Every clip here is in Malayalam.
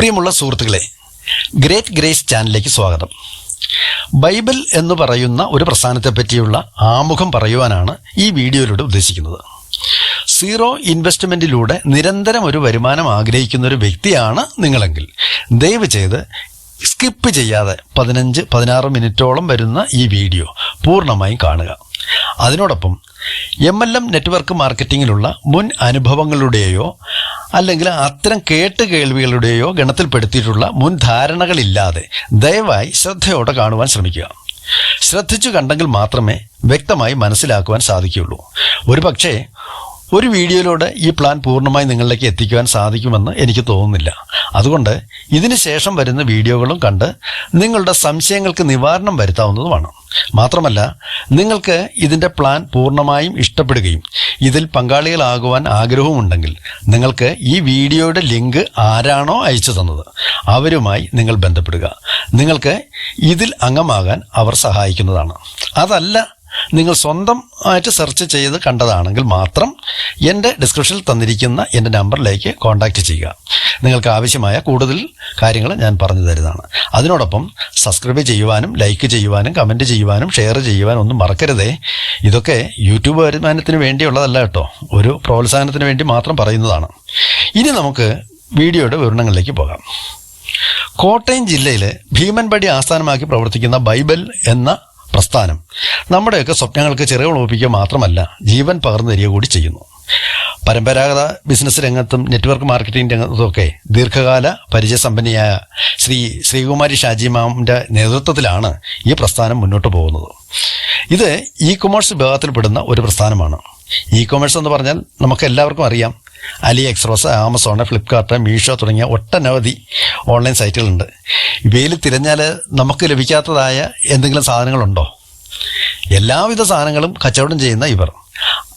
പ്രിയമുള്ള സുഹൃത്തുക്കളെ ഗ്രേറ്റ് ഗ്രേസ് ചാനലിലേക്ക് സ്വാഗതം. ബൈബിൾ എന്ന് പറയുന്ന ഒരു പ്രസ്ഥാനത്തെ പറ്റിയുള്ള ആമുഖം പറയുവാനാണ് ഈ വീഡിയോയിലൂടെ ഉദ്ദേശിക്കുന്നത്. സീറോ ഇൻവെസ്റ്റ്മെന്റിലൂടെ നിരന്തരം ഒരു വരുമാനം ആഗ്രഹിക്കുന്ന ഒരു വ്യക്തിയാണ് നിങ്ങളെങ്കിൽ ദയവ് ചെയ്ത് സ്കിപ്പ് ചെയ്യാതെ പതിനഞ്ച് പതിനാറ് മിനിറ്റോളം വരുന്ന ഈ വീഡിയോ പൂർണമായും കാണുക. അതിനോടൊപ്പം എം എൽ എം നെറ്റ്വർക്ക് മാർക്കറ്റിങ്ങിലുള്ള മുൻ അനുഭവങ്ങളുടെയോ അല്ലെങ്കിൽ അത്തരം കേട്ട് കേൾവികളുടെയോ ഗണത്തിൽപ്പെടുത്തിയിട്ടുള്ള മുൻ ധാരണകളില്ലാതെ ദയവായി ശ്രദ്ധയോടെ കാണുവാൻ ശ്രമിക്കുക. ശ്രദ്ധിച്ചു കണ്ടെങ്കിൽ മാത്രമേ വ്യക്തമായി മനസ്സിലാക്കുവാൻ സാധിക്കുകയുള്ളൂ. ഒരു പക്ഷേ ഒരു വീഡിയോയിലൂടെ ഈ പ്ലാൻ പൂർണമായി നിങ്ങളിലേക്ക് എത്തിക്കുവാൻ സാധിക്കുമെന്ന് എനിക്ക് തോന്നുന്നില്ല. അതുകൊണ്ട് ഇതിന് ശേഷം വരുന്ന വീഡിയോകളും കണ്ട് നിങ്ങളുടെ സംശയങ്ങൾക്ക് നിവാരണം വരുത്താവുന്നതുമാണ്. മാത്രമല്ല നിങ്ങൾക്ക് ഇതിന്റെ പ്ലാൻ പൂർണമായും ഇഷ്ടപ്പെടുകയും ഇതിൽ പങ്കാളികളാകുവാൻ ആഗ്രഹവുമുണ്ടെങ്കിൽ നിങ്ങൾക്ക് ഈ വീഡിയോയുടെ ലിങ്ക് ആരാണോ അയച്ചു തന്നത് അവരുമായി നിങ്ങൾ ബന്ധപ്പെടുക. നിങ്ങൾക്ക് ഇതിൽ അംഗമാകാൻ അവർ സഹായിക്കുന്നതാണ്. അതല്ല നിങ്ങൾ സ്വന്തം ആയിട്ട് സെർച്ച് ചെയ്ത് കണ്ടതാണെങ്കിൽ മാത്രം എന്റെ ഡിസ്ക്രിപ്ഷനിൽ തന്നിരിക്കുന്ന എന്റെ നമ്പറിലേക്ക് കോൺടാക്റ്റ് ചെയ്യുക. നിങ്ങൾക്ക് ആവശ്യമായ കൂടുതൽ കാര്യങ്ങൾ ഞാൻ പറഞ്ഞു തരുന്നതാണ്. അതിനോടൊപ്പം സബ്സ്ക്രൈബ് ചെയ്യുവാനും ലൈക്ക് ചെയ്യുവാനും കമന്റ് ചെയ്യുവാനും ഷെയർ ചെയ്യുവാനും ഒന്നും മറക്കരുതേ. ഇതൊക്കെ യൂട്യൂബ് വരുമാനത്തിന് വേണ്ടിയുള്ളതല്ല കേട്ടോ. ഒരു പ്രോത്സാഹനത്തിന് വേണ്ടി മാത്രം പറയുന്നതാണ്. ഇനി നമുക്ക് വീഡിയോയുടെ വിവരണങ്ങളിലേക്ക് പോകാം. കോട്ടയം ജില്ലയിലെ ഭീമൻപടി ആസ്ഥാനമാക്കി പ്രവർത്തിക്കുന്ന ബൈബിൾ എന്ന പ്രസ്ഥാനം. നമ്മുടെയൊക്കെ സ്വപ്നങ്ങൾക്ക് ചിറകൾ ഒപ്പിക്കുക മാത്രമല്ല ജീവൻ പകർന്നു തരിക കൂടി ചെയ്യുന്നു. പരമ്പരാഗത ബിസിനസ് രംഗത്തും നെറ്റ്വർക്ക് മാർക്കറ്റിംഗ് രംഗത്തുമൊക്കെ ദീർഘകാല പരിചയസമ്പന്നയായ ശ്രീ ശ്രീകുമാരി ഷാജി മാമിന്റെ നേതൃത്വത്തിലാണ് ഈ പ്രസ്ഥാനം മുന്നോട്ട് പോകുന്നത്. ഇത് ഇ കൊമേഴ്സ് വിഭാഗത്തിൽപ്പെടുന്ന ഒരു പ്രസ്ഥാനമാണ്. ഇ കൊമേഴ്സ് എന്ന് പറഞ്ഞാൽ നമുക്ക് എല്ലാവർക്കും അറിയാം AliExpress Amazon Flipkart Meesho തുടങ്ങിയ ഒട്ടനവധി ഓൺലൈൻ സൈറ്റുകളുണ്ട്. ഇവയിൽ തിരഞ്ഞാൽ നമുക്ക് ലഭിക്കാത്തതായ എന്തെങ്കിലും സാധനങ്ങളുണ്ടോ? എല്ലാവിധ സാധനങ്ങളും കച്ചവടം ചെയ്യുന്ന ഇവർ.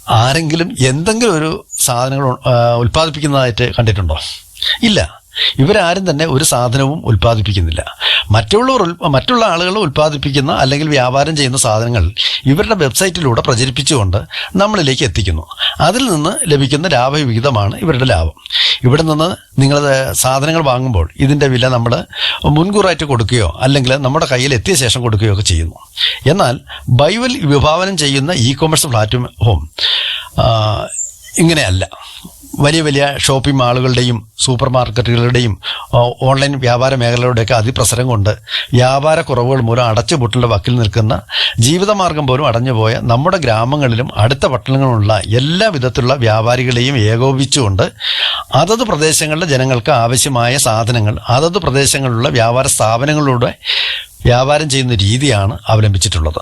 ആരെങ്കിലും എന്തെങ്കിലും ഒരു സാധനങ്ങൾ ഉൽപ്പാദിപ്പിക്കുന്നതായിട്ട് കണ്ടിട്ടുണ്ടോ? ഇല്ല. ഇവരാരും തന്നെ ഒരു സാധനവും ഉൽപ്പാദിപ്പിക്കുന്നില്ല. മറ്റുള്ളവർ മറ്റുള്ള ആളുകൾ ഉൽപ്പാദിപ്പിക്കുന്ന അല്ലെങ്കിൽ വ്യാപാരം ചെയ്യുന്ന സാധനങ്ങൾ ഇവരുടെ വെബ്സൈറ്റിലൂടെ പ്രചരിപ്പിച്ചുകൊണ്ട് നമ്മളിലേക്ക് എത്തിക്കുന്നു. അതിൽ നിന്ന് ലഭിക്കുന്ന ലാഭവിഹിതമാണ് ഇവരുടെ ലാഭം. ഇവിടെ നിന്ന് നിങ്ങൾ സാധനങ്ങൾ വാങ്ങുമ്പോൾ ഇതിന്റെ വില നമ്മൾ മുൻകൂറായിട്ട് കൊടുക്കുകയോ അല്ലെങ്കിൽ നമ്മുടെ കയ്യിൽ എത്തിയ ശേഷം കൊടുക്കുകയോ ഒക്കെ ചെയ്യുന്നു. എന്നാൽ ബൈബിൾ വിഭാവനം ചെയ്യുന്ന ഇ കൊമേഴ്സ് പ്ലാറ്റ്ഫോം ഇങ്ങനെയല്ല. വലിയ വലിയ ഷോപ്പിംഗ് മാളുകളുടെയും സൂപ്പർ മാർക്കറ്റുകളുടെയും ഓൺലൈൻ വ്യാപാര മേഖലകളുടെയൊക്കെ അതിപ്രസരം കൊണ്ട് വ്യാപാര കുറവുകൾ മൂലം അടച്ചുപൊട്ടലിന്റെ വക്കിൽ നിൽക്കുന്ന ജീവിതമാർഗം പോലും അടഞ്ഞുപോയ നമ്മുടെ ഗ്രാമങ്ങളിലും അടുത്ത പട്ടണങ്ങളിലുള്ള എല്ലാ വിധത്തിലുള്ള വ്യാപാരികളെയും ഏകോപിച്ചുകൊണ്ട് അതത് പ്രദേശങ്ങളിലെ ജനങ്ങൾക്ക് ആവശ്യമായ സാധനങ്ങൾ അതത് പ്രദേശങ്ങളിലുള്ള വ്യാപാര സ്ഥാപനങ്ങളിലൂടെ വ്യാപാരം ചെയ്യുന്ന രീതിയാണ് അവലംബിച്ചിട്ടുള്ളത്.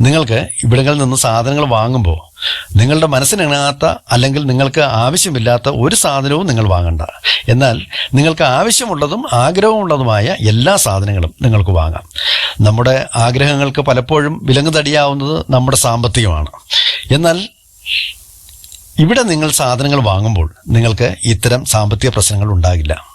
നിങ്ങൾക്ക് ഇവിടങ്ങളിൽ നിന്ന് സാധനങ്ങൾ വാങ്ങുമ്പോൾ നിങ്ങളുടെ മനസ്സിനിണങ്ങാത്ത അല്ലെങ്കിൽ നിങ്ങൾക്ക് ആവശ്യമില്ലാത്ത ഒരു സാധനവും നിങ്ങൾ വാങ്ങണ്ട. എന്നാൽ നിങ്ങൾക്ക് ആവശ്യമുള്ളതും ആഗ്രഹമുള്ളതുമായ എല്ലാ സാധനങ്ങളും നിങ്ങൾക്ക് വാങ്ങാം. നമ്മുടെ ആഗ്രഹങ്ങൾക്ക് പലപ്പോഴും വിലങ്ങുതടിയാവുന്നത് നമ്മുടെ സാമ്പത്തികമാണ്. എന്നാൽ ഇവിടെ നിങ്ങൾ സാധനങ്ങൾ വാങ്ങുമ്പോൾ നിങ്ങൾക്ക് ഇത്തരം സാമ്പത്തിക പ്രശ്നങ്ങൾ ഉണ്ടാകില്ല.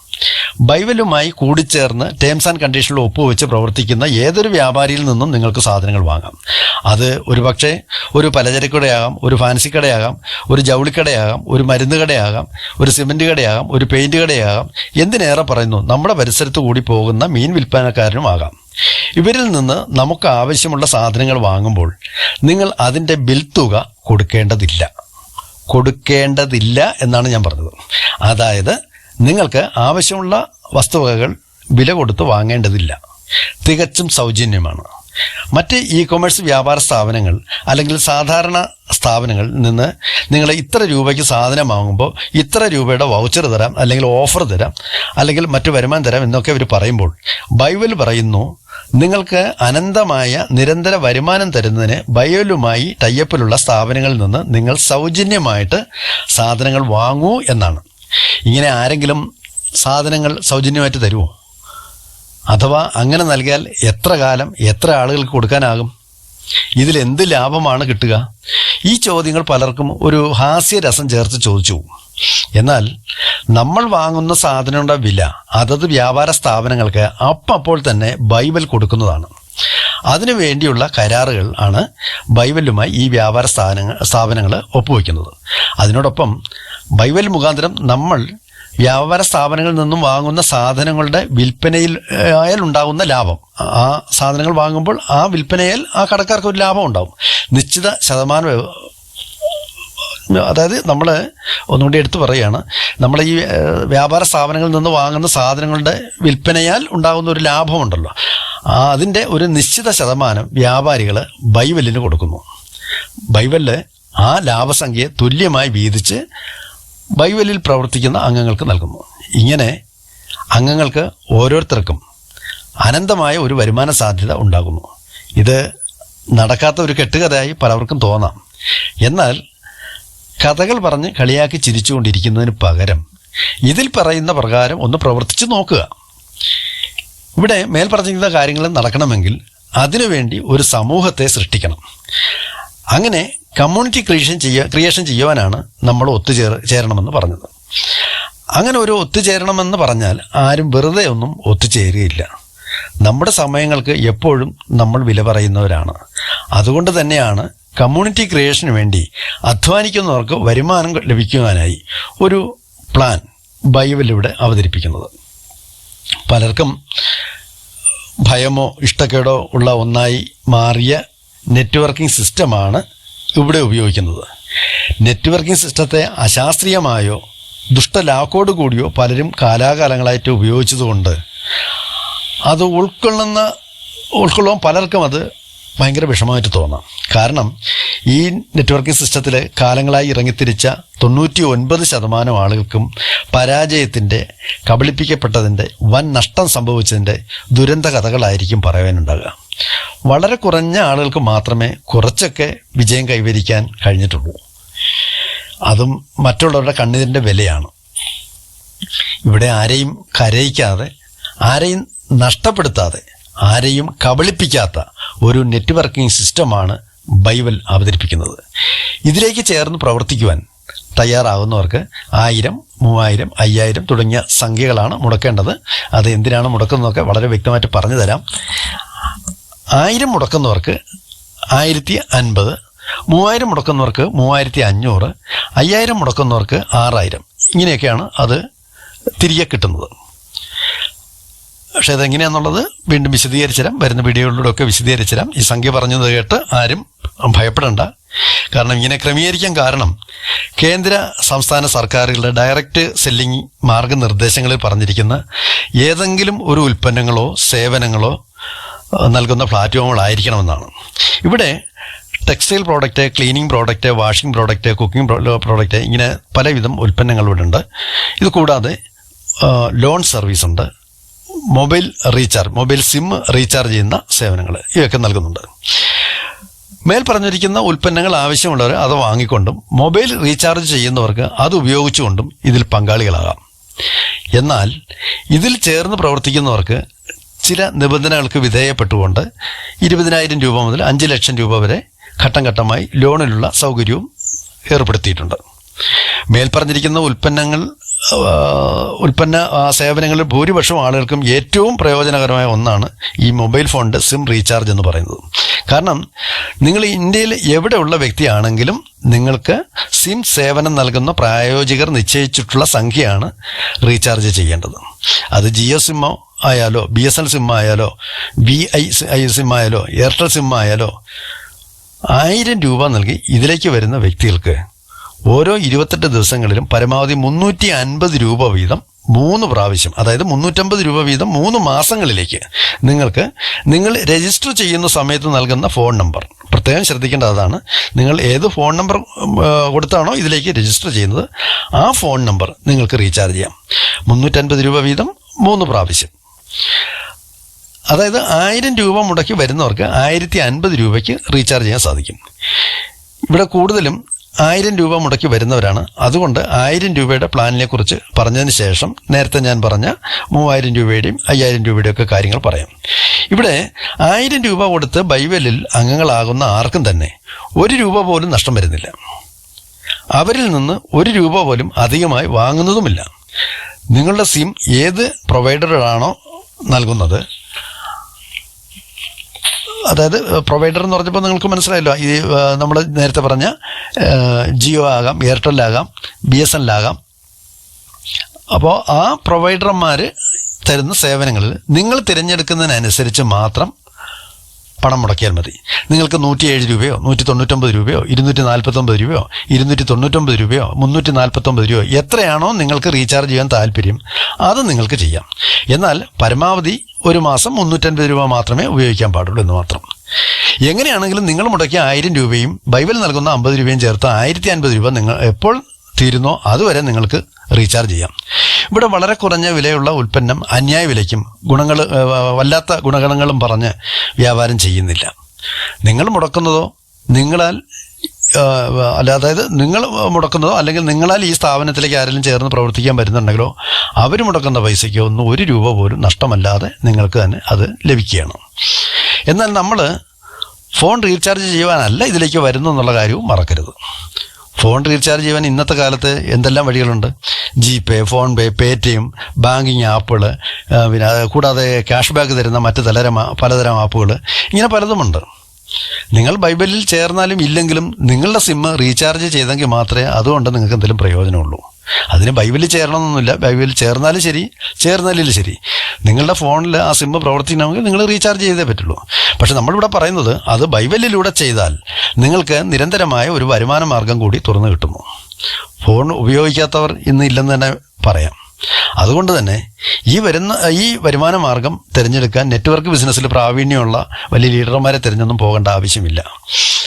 ബൈബിളുമായി കൂടിച്ചേർന്ന് ടേംസ് ആൻഡ് കണ്ടീഷനിൽ ഒപ്പുവെച്ച് പ്രവർത്തിക്കുന്ന ഏതൊരു വ്യാപാരിയിൽ നിന്നും നിങ്ങൾക്ക് സാധനങ്ങൾ വാങ്ങാം. അത് ഒരു പക്ഷേ ഒരു പലചരക്കടയാകാം ഒരു ഫാൻസി കടയാകാം ഒരു ജൗളിക്കടയാകാം ഒരു മരുന്ന് കടയാകാം ഒരു സിമന്റ് കടയാകാം ഒരു പെയിന്റ് കടയാകാം എന്തിനേറെ പറയുന്നു നമ്മുടെ പരിസരത്ത് കൂടി പോകുന്ന മീൻ വിൽപ്പനക്കാരനും ആകാം. ഇവരിൽ നിന്ന് നമുക്ക് ആവശ്യമുള്ള സാധനങ്ങൾ വാങ്ങുമ്പോൾ നിങ്ങൾ അതിന്റെ ബിൽ തുക കൊടുക്കേണ്ടതില്ല. കൊടുക്കേണ്ടതില്ല എന്നാണ് ഞാൻ പറഞ്ഞത്. അതായത് നിങ്ങൾക്ക് ആവശ്യമുള്ള വസ്തുവകകൾ വില കൊടുത്ത് വാങ്ങേണ്ടതില്ല. തികച്ചും സൗജന്യമാണ്. മറ്റ് ഇ കൊമേഴ്സ് വ്യാപാര സ്ഥാപനങ്ങൾ അല്ലെങ്കിൽ സാധാരണ സ്ഥാപനങ്ങളിൽ നിന്ന് നിങ്ങൾ ഇത്ര രൂപയ്ക്ക് സാധനം വാങ്ങുമ്പോൾ ഇത്ര രൂപയുടെ വൗച്ചർ തരാം അല്ലെങ്കിൽ ഓഫർ തരാം അല്ലെങ്കിൽ മറ്റു വരുമാനം തരാം എന്നൊക്കെ അവർ പറയുമ്പോൾ ബൈബിൾ പറയുന്നു നിങ്ങൾക്ക് അനന്തമായ നിരന്തര വരുമാനം തരുന്നതിന് ബൈബിളുമായി തയ്യപ്പിലുള്ള സ്ഥാപനങ്ങളിൽ നിന്ന് നിങ്ങൾ സൗജന്യമായിട്ട് സാധനങ്ങൾ വാങ്ങൂ എന്നാണ്. ഇങ്ങനെ ആരെങ്കിലും സാധനങ്ങൾ സൗജന്യമായിട്ട് തരുമോ അഥവാ അങ്ങനെ നൽകിയാൽ എത്ര കാലം എത്ര ആളുകൾക്ക് കൊടുക്കാനാകും? ഇതിലെന്ത് ലാഭമാണ് കിട്ടുക? ഈ ചോദ്യങ്ങൾ പലർക്കും ഒരു ഹാസ്യരസം ചേർത്ത് ചോദിച്ചു. എന്നാൽ നമ്മൾ വാങ്ങുന്ന സാധനങ്ങളുടെ വില അതത് വ്യാപാര സ്ഥാപനങ്ങൾക്ക് അപ്പോൾ തന്നെ ബൈബിൾ കൊടുക്കുന്നതാണ്. അതിനു വേണ്ടിയുള്ള കരാറുകൾ ആണ് ബൈബിളുമായി ഈ വ്യാപാര സ്ഥാപനങ്ങൾ സ്ഥാപനങ്ങൾ ഒപ്പുവെക്കുന്നത്. അതിനോടൊപ്പം ബൈബിൾ മുഖാന്തരം നമ്മൾ വ്യാപാര സ്ഥാപനങ്ങളിൽ നിന്നും വാങ്ങുന്ന സാധനങ്ങളുടെ വിൽപ്പനയിൽ ആയാൽ ഉണ്ടാകുന്ന ലാഭം. ആ സാധനങ്ങൾ വാങ്ങുമ്പോൾ ആ വിൽപ്പനയിൽ ആ കടക്കാർക്ക് ഒരു ലാഭം ഉണ്ടാവും. നിശ്ചിത ശതമാനം അതായത് നമ്മൾ ഒന്നുകൂടി എടുത്തു പറയുകയാണ്. നമ്മൾ ഈ വ്യാപാര സ്ഥാപനങ്ങളിൽ നിന്ന് വാങ്ങുന്ന സാധനങ്ങളുടെ വിൽപ്പനയാൽ ഉണ്ടാകുന്ന ഒരു ലാഭമുണ്ടല്ലോ. അതിന്റെ ഒരു നിശ്ചിത ശതമാനം വ്യാപാരികൾ ബൈബലിന് കൊടുക്കുന്നു. ബൈബലിൽ ആ ലാഭസംഖ്യയെ തുല്യമായി വീതിച്ച് ബൈവലിൽ പ്രവർത്തിക്കുന്ന അംഗങ്ങൾക്ക് നൽകുന്നു. ഇങ്ങനെ അംഗങ്ങൾക്ക് ഓരോരുത്തർക്കും അനന്തമായ ഒരു വരുമാന സാധ്യത ഉണ്ടാകുന്നു. ഇത് നടക്കാത്ത ഒരു കെട്ടുകഥയായി പലവർക്കും തോന്നാം. എന്നാൽ കഥകൾ പറഞ്ഞ് കളിയാക്കി ചിരിച്ചുകൊണ്ടിരിക്കുന്നതിന് പകരം ഇതിൽ പറയുന്ന പ്രകാരം ഒന്ന് പ്രവർത്തിച്ച് നോക്കുക. ഇവിടെ മേൽ പറഞ്ഞിരിക്കുന്ന കാര്യങ്ങൾ നടക്കണമെങ്കിൽ അതിനുവേണ്ടി ഒരു സമൂഹത്തെ സൃഷ്ടിക്കണം. അങ്ങനെ കമ്മ്യൂണിറ്റി ക്രിയേഷൻ ചെയ്യ ക്രിയേഷൻ ചെയ്യുവാനാണ് നമ്മൾ ഒത്തുചേർ ചേരണമെന്ന് പറഞ്ഞത്. അങ്ങനെ ഒരു ഒത്തുചേരണമെന്ന് പറഞ്ഞാൽ ആരും വെറുതെ ഒന്നും ഒത്തുചേരുകയില്ല. നമ്മുടെ സമയങ്ങൾക്ക് എപ്പോഴും നമ്മൾ വില പറയുന്നവരാണ്. അതുകൊണ്ട് തന്നെയാണ് കമ്മ്യൂണിറ്റി ക്രിയേഷന് വേണ്ടി അധ്വാനിക്കുന്നവർക്ക് വരുമാനം ലഭിക്കുവാനായി ഒരു പ്ലാൻ ബൈബിളിലൂടെ അവതരിപ്പിക്കുന്നത്. പലർക്കും ഭയമോ ഇഷ്ടക്കേടോ ഉള്ള ഒന്നായി മാറിയ നെറ്റ്വർക്കിംഗ് സിസ്റ്റമാണ് ഇവിടെ ഉപയോഗിക്കുന്നത്. നെറ്റ്വർക്കിംഗ് സിസ്റ്റത്തെ അശാസ്ത്രീയമായോ ദുഷ്ടലാക്കോട് കൂടിയോ പലരും കാലാകാലങ്ങളായിട്ട് ഉപയോഗിച്ചതുകൊണ്ട് അത് ഉൾക്കൊള്ളുന്ന ഉൾക്കൊള്ളുമ്പോൾ പലർക്കും അത് ഭയങ്കര വിഷമമായിട്ട് തോന്നാം. കാരണം ഈ നെറ്റ്വർക്കിംഗ് സിസ്റ്റത്തിൽ കാലങ്ങളായി ഇറങ്ങിത്തിരിച്ച തൊണ്ണൂറ്റി ഒൻപത് ശതമാനം ആളുകൾക്കും പരാജയത്തിന്റെ കബളിപ്പിക്കപ്പെട്ടതിന്റെ വൻ നഷ്ടം സംഭവിച്ചതിന്റെ ദുരന്ത കഥകളായിരിക്കും പറയാനുണ്ടാകുക വളരെ കുറഞ്ഞ ആളുകൾക്ക് മാത്രമേ കുറച്ചൊക്കെ വിജയം കൈവരിക്കാൻ കഴിഞ്ഞിട്ടുള്ളൂ. അതും മറ്റുള്ളവരുടെ കണ്ണീരിന്റെ വിലയാണ്. ഇവിടെ ആരെയും കരയിക്കാതെ ആരെയും നഷ്ടപ്പെടുത്താതെ ആരെയും കബളിപ്പിക്കാത്ത ഒരു നെറ്റ്വർക്കിംഗ് സിസ്റ്റമാണ് ബൈബിൾ അവതരിപ്പിക്കുന്നത്. ഇതിലേക്ക് ചേർന്ന് പ്രവർത്തിക്കുവാൻ തയ്യാറാകുന്നവർക്ക് ആയിരം മൂവായിരം അയ്യായിരം തുടങ്ങിയ സംഖ്യകളാണ് മുടക്കേണ്ടത്. അത് എന്തിനാണ് മുടക്കുന്നതൊക്കെ വളരെ വ്യക്തമായിട്ട് പറഞ്ഞു തരാം. ആയിരം മുടക്കുന്നവർക്ക് ആയിരത്തി അൻപത് മൂവായിരം മുടക്കുന്നവർക്ക് മൂവായിരത്തി അഞ്ഞൂറ് അയ്യായിരം മുടക്കുന്നവർക്ക് ആറായിരം. ഇങ്ങനെയൊക്കെയാണ് അത് തിരികെ കിട്ടുന്നത്. പക്ഷേ അതെങ്ങനെയാണെന്നുള്ളത് വീണ്ടും വിശദീകരിച്ചു തരാം വരുന്ന വീഡിയോകളിലൂടെ ഒക്കെ വിശദീകരിച്ചു തരാം ഈ സംഖ്യ പറഞ്ഞത് കേട്ട് ആരും ഭയപ്പെടണ്ട. കാരണം ഇങ്ങനെ ക്രമീകരിക്കാൻ കാരണം കേന്ദ്ര സംസ്ഥാന സർക്കാരുകളുടെ ഡയറക്റ്റ് സെല്ലിംഗ് മാർഗനിർദ്ദേശങ്ങളിൽ പറഞ്ഞിരിക്കുന്ന ഏതെങ്കിലും ഒരു ഉൽപ്പന്നങ്ങളോ സേവനങ്ങളോ നൽകുന്ന പ്ലാറ്റ്ഫോമുകളായിരിക്കണമെന്നാണ്. ഇവിടെ textile product cleaning product washing product cooking product ഇങ്ങനെ പലവിധം ഉൽപ്പന്നങ്ങൾ ഇവിടെ ഉണ്ട്. ഇത് കൂടാതെ ലോൺ സർവീസ് ഉണ്ട്. Mobile recharge mobile sim recharge ചെയ്യുന്ന സേവനങ്ങൾ ഇവയൊക്കെ നൽകുന്നുണ്ട്. മേൽ പറഞ്ഞിരിക്കുന്ന ഉൽപ്പന്നങ്ങൾ ആവശ്യമുള്ളവർ അത് വാങ്ങിക്കൊണ്ടും മൊബൈൽ റീചാർജ് ചെയ്യുന്നവർക്ക് അത് ഉപയോഗിച്ചുകൊണ്ടും ഇതിൽ പങ്കാളികളാകാം. എന്നാൽ ഇതിൽ ചേർന്ന് പ്രവർത്തിക്കുന്നവർക്ക് ചില നിബന്ധനകൾക്ക് വിധേയപ്പെട്ടുകൊണ്ട് ഇരുപതിനായിരം രൂപ മുതൽ അഞ്ച് ലക്ഷം രൂപ വരെ ഘട്ടം ഘട്ടമായി ലോണിലുള്ള സൗകര്യവും ഏർപ്പെടുത്തിയിട്ടുണ്ട്. മേൽപ്പറഞ്ഞിരിക്കുന്ന ഉൽപ്പന്നങ്ങൾ ഉൽപ്പന്ന സേവനങ്ങളിൽ ഭൂരിപക്ഷം ആളുകൾക്കും ഏറ്റവും പ്രയോജനകരമായ ഒന്നാണ് ഈ മൊബൈൽ ഫോണിന്റെ സിം റീചാർജ് എന്ന് പറയുന്നത്. കാരണം നിങ്ങൾ ഇന്ത്യയിൽ എവിടെയുള്ള വ്യക്തിയാണെങ്കിലും നിങ്ങൾക്ക് സിം സേവനം നൽകുന്ന പ്രായോജികർ നിശ്ചയിച്ചിട്ടുള്ള സംഖ്യയാണ് റീചാർജ് ചെയ്യേണ്ടത്. അത് ജിയോ സിമ്മോ ആയാലോ ബി എസ് എൽ സിം ആയാലോ വി ഐ ഐ സിം ആയാലോ എയർടെൽ സിം ആയാലോ ആയിരം രൂപ നൽകി ഇതിലേക്ക് വരുന്ന വ്യക്തികൾക്ക് ഓരോ ഇരുപത്തെട്ട് ദിവസങ്ങളിലും പരമാവധി മുന്നൂറ്റി അൻപത് രൂപ വീതം മൂന്ന് പ്രാവശ്യം അതായത് മുന്നൂറ്റമ്പത് രൂപ വീതം മൂന്ന് മാസങ്ങളിലേക്ക് നിങ്ങൾക്ക് നിങ്ങൾ രജിസ്റ്റർ ചെയ്യുന്ന സമയത്ത് നൽകുന്ന ഫോൺ നമ്പർ പ്രത്യേകം ശ്രദ്ധിക്കേണ്ട അതാണ്. നിങ്ങൾ ഏത് ഫോൺ നമ്പർ കൊടുത്താണോ ഇതിലേക്ക് രജിസ്റ്റർ ചെയ്യുന്നത് ആ ഫോൺ നമ്പർ നിങ്ങൾക്ക് റീചാർജ് ചെയ്യാം. മുന്നൂറ്റൻപത് രൂപ വീതം മൂന്ന് പ്രാവശ്യം. അതായത് ആയിരം രൂപ മുടക്കി വരുന്നവർക്ക് ആയിരത്തി അൻപത് രൂപയ്ക്ക് റീചാർജ് ചെയ്യാൻ സാധിക്കും. ഇവിടെ കൂടുതലും ആയിരം രൂപ മുടക്കി വരുന്നവരാണ്. അതുകൊണ്ട് ആയിരം രൂപയുടെ പ്ലാനിനെ കുറിച്ച് പറഞ്ഞതിന് ശേഷം നേരത്തെ ഞാൻ പറഞ്ഞ മൂവായിരം രൂപയുടെയും അയ്യായിരം രൂപയുടെയും ഒക്കെ കാര്യങ്ങൾ പറയാം. ഇവിടെ ആയിരം രൂപ കൊടുത്ത് ബൈബലിൽ അംഗങ്ങളാകുന്ന ആർക്കും തന്നെ ഒരു രൂപ പോലും നഷ്ടം വരുന്നില്ല. അവരിൽ നിന്ന് ഒരു രൂപ പോലും അധികമായി വാങ്ങുന്നതുമില്ല. നിങ്ങളുടെ സിം ഏത് പ്രൊവൈഡറാണോ നൽകുന്നത്. അതായത് പ്രൊവൈഡർ എന്ന് പറഞ്ഞപ്പോൾ നിങ്ങൾക്ക് മനസ്സിലായല്ലോ ഈ നമ്മൾ നേരത്തെ പറഞ്ഞ ജിയോ ആകാം എയർടെൽ ആകാം ബി എസ് എൻ ആകാം. അപ്പോൾ ആ പ്രൊവൈഡർമാർ തരുന്ന സേവനങ്ങളിൽ നിങ്ങൾ തിരഞ്ഞെടുക്കുന്നതിനനുസരിച്ച് മാത്രം പണം മുടക്കിയാൽ മതി. നിങ്ങൾക്ക് നൂറ്റിയേഴ് രൂപയോ നൂറ്റി തൊണ്ണൂറ്റൊമ്പത് രൂപയോ ഇരുന്നൂറ്റി നാൽപ്പത്തൊമ്പത് രൂപയോ ഇരുന്നൂറ്റി തൊണ്ണൂറ്റൊമ്പത് രൂപയോ മുന്നൂറ്റി നാൽപ്പത്തൊമ്പത് രൂപയോ എത്രയാണോ നിങ്ങൾക്ക് റീചാർജ് ചെയ്യാൻ താല്പര്യം അത് നിങ്ങൾക്ക് ചെയ്യാം. എന്നാൽ പരമാവധി ഒരു മാസം മുന്നൂറ്റൻപത് രൂപ മാത്രമേ ഉപയോഗിക്കാൻ പാടുള്ളൂ എന്ന് മാത്രം. എങ്ങനെയാണെങ്കിലും നിങ്ങൾ മുടക്കിയ ആയിരം രൂപയും ബൈബിൾ നൽകുന്ന അമ്പത് രൂപയും ചേർത്ത് ആയിരത്തി അൻപത് രൂപ നിങ്ങൾ എപ്പോൾ തീരുന്നോ അതുവരെ നിങ്ങൾക്ക് റീചാർജ് ചെയ്യാം. ഇവിടെ വളരെ കുറഞ്ഞ വിലയുള്ള ഉൽപ്പന്നം അന്യായ വിലയ്ക്കും ഗുണങ്ങൾ വല്ലാത്ത ഗുണഗണങ്ങളും പറഞ്ഞ് വ്യാപാരം ചെയ്യുന്നില്ല. നിങ്ങൾ മുടക്കുന്നതോ നിങ്ങളാൽ അല്ല അതായത് നിങ്ങൾ മുടക്കുന്നതോ അല്ലെങ്കിൽ നിങ്ങളാൽ ഈ സ്ഥാപനത്തിലേക്ക് ആരെങ്കിലും ചേർന്ന് പ്രവർത്തിക്കാൻ വരുന്നുണ്ടെങ്കിലോ അവർ മുടക്കുന്ന പൈസയ്ക്ക് ഒന്നും ഒരു രൂപ പോലും നഷ്ടമല്ലാതെ നിങ്ങൾക്ക് തന്നെ അത് ലഭിക്കുകയാണ്. എന്നാൽ നമ്മൾ ഫോൺ റീചാർജ് ചെയ്യുവാനല്ല ഇതിലേക്ക് വരുന്നു എന്നുള്ള കാര്യവും മറക്കരുത്. ഫോൺ റീചാർജ് ചെയ്യാൻ ഇന്നത്തെ കാലത്ത് എന്തെല്ലാം വഴികളുണ്ട്? G pay phone pay Paytm banking ആപ്പുകൾ പിന്നെ കൂടാതെ ക്യാഷ് ബാക്ക് തരുന്ന മറ്റ് തലരം പലതരം ആപ്പുകൾ ഇങ്ങനെ പലതുമുണ്ട്. നിങ്ങൾ ബൈബിളിൽ ചേർന്നാലും ഇല്ലെങ്കിലും നിങ്ങളുടെ സിം റീചാർജ് ചെയ്തെങ്കിൽ മാത്രമേ അതുകൊണ്ട് നിങ്ങൾക്ക് എന്തെങ്കിലും പ്രയോജനമുള്ളൂ. അതിന് ബൈബിളിൽ ചേരണമെന്നൊന്നുമില്ല. ബൈബിളിൽ ചേർന്നാലും ശരി ചേർന്നാലും ശരി. നിങ്ങളുടെ ഫോണിൽ ആ സിം പ്രവർത്തിക്കണമെങ്കിൽ നിങ്ങൾ റീചാർജ് ചെയ്തേ പറ്റുള്ളൂ. പക്ഷെ നമ്മളിവിടെ പറയുന്നത് അത് ബൈബിളിലൂടെ ചെയ്താൽ നിങ്ങൾക്ക് നിരന്തരമായ ഒരു വരുമാന മാർഗം കൂടി തുറന്നു കിട്ടുന്നു. ഫോൺ ഉപയോഗിക്കാത്തവർ ഇന്ന് ഇല്ലെന്ന് തന്നെ പറയാം. അതുകൊണ്ട് തന്നെ ഈ വരുന്ന ഈ വരുമാന മാർഗം തിരഞ്ഞെടുക്കാൻ നെറ്റ്വർക്ക് ബിസിനസ്സിൽ പ്രാവീണ്യമുള്ള വലിയ ലീഡർമാരെ തിരഞ്ഞൊന്നും പോകേണ്ട ആവശ്യമില്ല.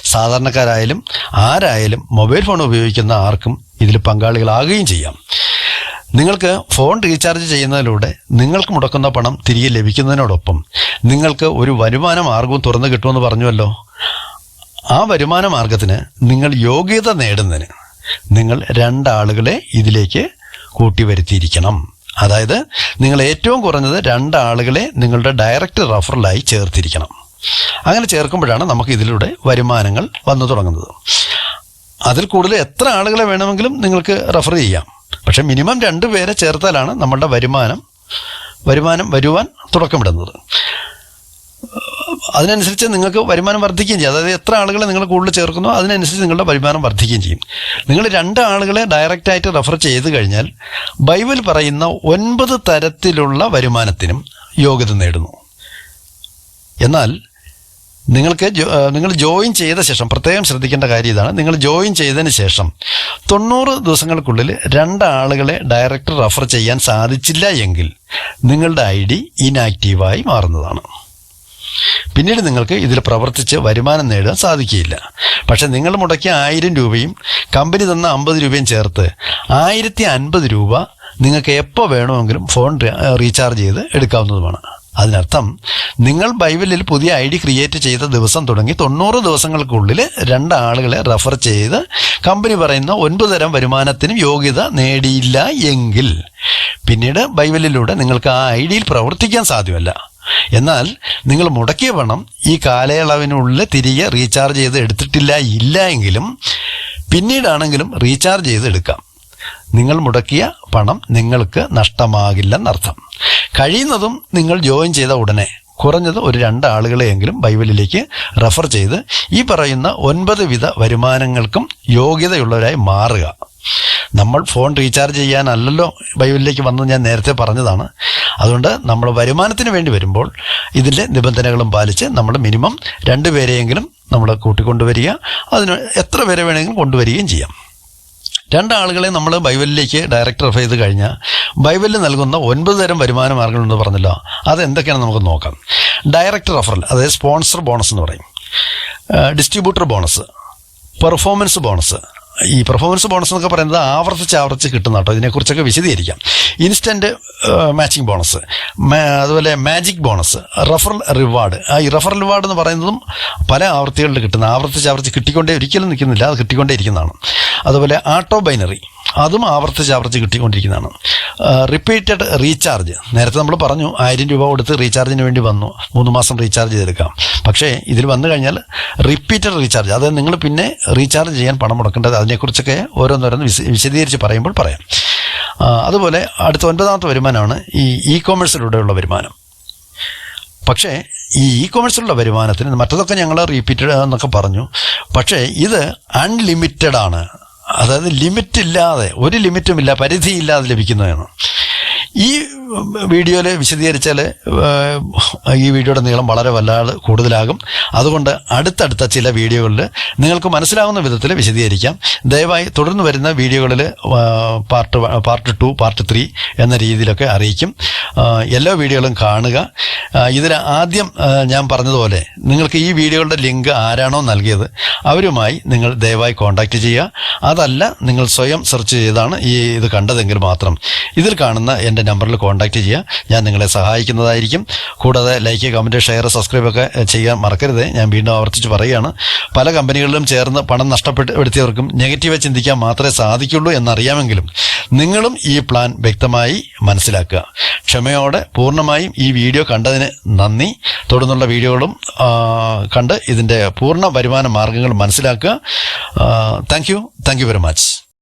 സാധാരണക്കാരായാലും ആരായാലും മൊബൈൽ ഫോൺ ഉപയോഗിക്കുന്ന ആർക്കും ഇതിൽ പങ്കാളികളാകുകയും ചെയ്യാം. നിങ്ങൾക്ക് ഫോൺ റീചാർജ് ചെയ്യുന്നതിലൂടെ നിങ്ങൾക്ക് മുടക്കുന്ന പണം തിരികെ ലഭിക്കുന്നതിനോടൊപ്പം നിങ്ങൾക്ക് ഒരു വരുമാന മാർഗവും തുറന്നു കിട്ടുമെന്ന് പറഞ്ഞുവല്ലോ? ആ വരുമാന മാർഗത്തിന് നിങ്ങൾ യോഗ്യത നേടുന്നതിന് നിങ്ങൾ രണ്ടാളുകളെ ഇതിലേക്ക് കൂട്ടി വരുത്തിയിരിക്കണം അതായത് നിങ്ങൾ ഏറ്റവും കുറഞ്ഞത് രണ്ടാളുകളെ നിങ്ങളുടെ ഡയറക്റ്റ് റഫറലായി ചേർത്തിരിക്കണം. അങ്ങനെ ചേർക്കുമ്പോഴാണ് നമുക്ക് ഇതിലൂടെ വരുമാനങ്ങൾ വന്നു തുടങ്ങുന്നത്. അതിൽ കൂടുതൽ എത്ര ആളുകളെ വേണമെങ്കിലും നിങ്ങൾക്ക് റെഫർ ചെയ്യാം. പക്ഷെ മിനിമം രണ്ട് പേരെ ചേർത്താലാണ് നമ്മളുടെ വരുമാനം വരുമാനം വരുവാൻ തുടക്കമിടുന്നത്. അതിനനുസരിച്ച് നിങ്ങൾക്ക് വരുമാനം വർദ്ധിക്കുകയും ചെയ്യും. അതായത് എത്ര ആളുകളെ നിങ്ങൾ കൂടുതൽ ചേർക്കുന്നു അതിനനുസരിച്ച് നിങ്ങളുടെ വരുമാനം വർദ്ധിക്കുകയും ചെയ്യും. നിങ്ങൾ രണ്ട് ആളുകളെ ഡയറക്റ്റായിട്ട് റെഫർ ചെയ്ത് കഴിഞ്ഞാൽ ബൈബിൾ പറയുന്ന ഒൻപത് തരത്തിലുള്ള വരുമാനത്തിനും യോഗ്യത നേടുന്നു. എന്നാൽ നിങ്ങൾക്ക് നിങ്ങൾ ജോയിൻ ചെയ്ത ശേഷം പ്രത്യേകം ശ്രദ്ധിക്കേണ്ട കാര്യം ഇതാണ്. നിങ്ങൾ ജോയിൻ ചെയ്തതിന് ശേഷം തൊണ്ണൂറ് ദിവസങ്ങൾക്കുള്ളിൽ രണ്ടാളുകളെ ഡയറക്റ്റ് റഫർ ചെയ്യാൻ സാധിച്ചില്ല എങ്കിൽ നിങ്ങളുടെ ഐ ഡി ഇനാക്റ്റീവായി മാറുന്നതാണ്. പിന്നീട് നിങ്ങൾക്ക് ഇതിൽ പ്രവർത്തിച്ച് വരുമാനം നേടാൻ സാധിക്കുകയില്ല. പക്ഷെ നിങ്ങൾ മുടക്കിയ ആയിരം രൂപയും കമ്പനി തന്ന അമ്പത് രൂപയും ചേർത്ത് ആയിരത്തി അൻപത് രൂപ നിങ്ങൾക്ക് എപ്പോൾ വേണമെങ്കിലും ഫോൺ റീചാർജ് ചെയ്ത് എടുക്കാവുന്നതുമാണ്. അതിനർത്ഥം നിങ്ങൾ ബൈബിളിൽ പുതിയ ഐ ഡി ക്രിയേറ്റ് ചെയ്ത ദിവസം തുടങ്ങി തൊണ്ണൂറ് ദിവസങ്ങൾക്കുള്ളിൽ രണ്ട് ആളുകളെ റെഫർ ചെയ്ത് കമ്പനി പറയുന്ന ഒൻപത് തരം വരുമാനത്തിനും യോഗ്യത നേടിയില്ല എങ്കിൽ പിന്നീട് ബൈബിളിലൂടെ നിങ്ങൾക്ക് ആ ഐ ഡിയിൽ പ്രവർത്തിക്കാൻ സാധ്യമല്ല. എന്നാൽ നിങ്ങൾ മുടക്കിയ പണം ഈ കാലയളവിനുള്ളിൽ തിരികെ റീചാർജ് ചെയ്ത് എടുത്തിട്ടില്ല ഇല്ല എങ്കിലും പിന്നീടാണെങ്കിലും റീചാർജ് ചെയ്ത് എടുക്കാം നിങ്ങൾ മുടക്കിയ പണം നിങ്ങൾക്ക് നഷ്ടമാകില്ലെന്നർത്ഥം. കഴിയുന്നതും നിങ്ങൾ ജോയിൻ ചെയ്ത ഉടനെ കുറഞ്ഞത് ഒരു രണ്ട് ആളുകളെയെങ്കിലും ബൈബിളിലേക്ക് റെഫർ ചെയ്ത് ഈ പറയുന്ന ഒൻപത് വിധ വരുമാനങ്ങൾക്കും യോഗ്യതയുള്ളവരായി മാറുക. നമ്മൾ ഫോൺ റീചാർജ് ചെയ്യാനല്ലല്ലോ ബൈബിളിലേക്ക് വന്നത് ഞാൻ നേരത്തെ പറഞ്ഞതാണ്. അതുകൊണ്ട് നമ്മൾ വരുമാനത്തിന് വേണ്ടി വരുമ്പോൾ ഇതിന്റെ നിബന്ധനകളും പാലിച്ച് നമ്മൾ മിനിമം രണ്ട് പേരെയെങ്കിലും നമ്മൾ കൂട്ടിക്കൊണ്ടുവരിക. അതിന് എത്ര പേരെ വേണമെങ്കിലും കൊണ്ടുവരികയും ചെയ്യാം. രണ്ടാളുകളെ നമ്മൾ ബൈബലിലേക്ക് ഡയറക്റ്റ് റെഫർ ചെയ്ത് കഴിഞ്ഞാൽ ബൈബിളിൽ നൽകുന്ന ഒൻപത് തരം വരുമാന മാർഗങ്ങളുണ്ടെന്ന് പറഞ്ഞല്ലോ. അതെന്തൊക്കെയാണ് നമുക്ക് നോക്കാം. ഡയറക്റ്റ് റെഫറൽ അതായത് സ്പോൺസർ ബോണസ് എന്ന് പറയും. ഡിസ്ട്രിബ്യൂട്ടർ ബോണസ് പെർഫോമൻസ് ബോണസ് ഈ പെർഫോമൻസ് ബോണസ് എന്നൊക്കെ പറയുന്നത് ആവർത്തിച്ച് ആവർത്തിച്ച് കിട്ടുന്ന കേട്ടോ. ഇതിനെക്കുറിച്ചൊക്കെ വിശദീകരിക്കാം. ഇൻസ്റ്റന്റ് മാച്ചിങ് ബോണസ് അതുപോലെ മാജിക് ബോണസ് റഫറൽ റിവാർഡ് ഈ റഫറൽ റിവാർഡ് എന്ന് പറയുന്നതും പല ആവർത്തികളിൽ കിട്ടുന്ന ആവർത്തിച്ച് ആവർത്തിച്ച് കിട്ടിക്കൊണ്ടേ ഒരിക്കലും നിൽക്കുന്നില്ല അത് കിട്ടിക്കൊണ്ടേ ഇരിക്കുന്നതാണ്. അതുപോലെ ആട്ടോ ബൈനറി അതും ആവർത്തിച്ച് ആവർത്തിച്ച് കിട്ടിക്കൊണ്ടിരിക്കുന്നതാണ്. റിപ്പീറ്റഡ് റീചാർജ് നേരത്തെ നമ്മൾ പറഞ്ഞു ആയിരം രൂപ കൊടുത്ത് റീചാർജിന് വേണ്ടി വന്നു. മൂന്ന് മാസം റീചാർജ് ചെയ്തെടുക്കാം. പക്ഷേ ഇതിൽ വന്നു കഴിഞ്ഞാൽ റിപ്പീറ്റഡ് റീചാർജ് അതായത് നിങ്ങൾ പിന്നെ റീചാർജ് ചെയ്യാൻ പണം മുടക്കേണ്ടത് അതിനെക്കുറിച്ചൊക്കെ ഓരോന്നോരോന്ന് വിശ വിശദീകരിച്ച് പറയുമ്പോൾ പറയാം. അതുപോലെ അടുത്ത ഒൻപതാമത്തെ വരുമാനമാണ് ഈ ഇ കോമേഴ്സിലൂടെയുള്ള വരുമാനം. പക്ഷേ ഈ ഇ കോമേഴ്സിലുള്ള വരുമാനത്തിന് മറ്റതൊക്കെ ഞങ്ങൾ റിപ്പീറ്റഡ് എന്നൊക്കെ പറഞ്ഞു. പക്ഷേ ഇത് അൺലിമിറ്റഡ് ആണ്. അതായത് ലിമിറ്റ് ഇല്ലാതെ ഒരു ലിമിറ്റും ഇല്ല പരിധിയില്ലാതെ ലഭിക്കുന്നതാണ്. ഈ വീഡിയോയിൽ വിശദീകരിച്ചാൽ ഈ വീഡിയോയുടെ നീളം വളരെ വല്ലാതെ കൂടുതലാകും. അതുകൊണ്ട് അടുത്തടുത്ത ചില വീഡിയോകളിൽ നിങ്ങൾക്ക് മനസ്സിലാവുന്ന വിധത്തിൽ വിശദീകരിക്കാം. ദയവായി തുടർന്ന് വരുന്ന വീഡിയോകളിൽ part part two part three എന്ന രീതിയിലൊക്കെ അറിയിക്കും. എല്ലാ വീഡിയോകളും കാണുക. ഇതിൽ ആദ്യം ഞാൻ പറഞ്ഞതുപോലെ നിങ്ങൾക്ക് ഈ വീഡിയോകളുടെ ലിങ്ക് ആരാണോ നൽകിയത് അവരുമായി നിങ്ങൾ ദയവായി കോൺടാക്റ്റ് ചെയ്യുക. അതല്ല നിങ്ങൾ സ്വയം സെർച്ച് ചെയ്താണ് ഈ ഇത് കണ്ടതെങ്കിൽ മാത്രം. ഇതിൽ കാണുന്ന എന്റെ നമ്പറിൽ കോൺടാക്റ്റ് ചെയ്യുക. ഞാൻ നിങ്ങളെ സഹായിക്കുന്നതായിരിക്കും. കൂടാതെ ലൈക്ക് കമന്റ് ഷെയർ സബ്സ്ക്രൈബ് ഒക്കെ ചെയ്യാൻ മറക്കരുത്. ഞാൻ വീണ്ടും ആവർത്തിച്ച് പറയുകയാണ്. പല കമ്പനികളിലും ചേർന്ന് പണം നഷ്ടപ്പെടുത്തിയവർക്കും നെഗറ്റീവ് ചിന്തിക്കാൻ മാത്രമേ സാധിക്കുള്ളൂ എന്നറിയാമെങ്കിലും നിങ്ങളും ഈ പ്ലാൻ വ്യക്തമായി മനസ്സിലാക്കുക. ക്ഷമയോടെ പൂർണമായും ഈ വീഡിയോ കണ്ടതിന് നന്ദി. തുടർന്നുള്ള വീഡിയോകളും കണ്ട് ഇതിന്റെ പൂർണ വരുമാന മാർഗങ്ങൾ മനസ്സിലാക്കുക. Thank you thank you very much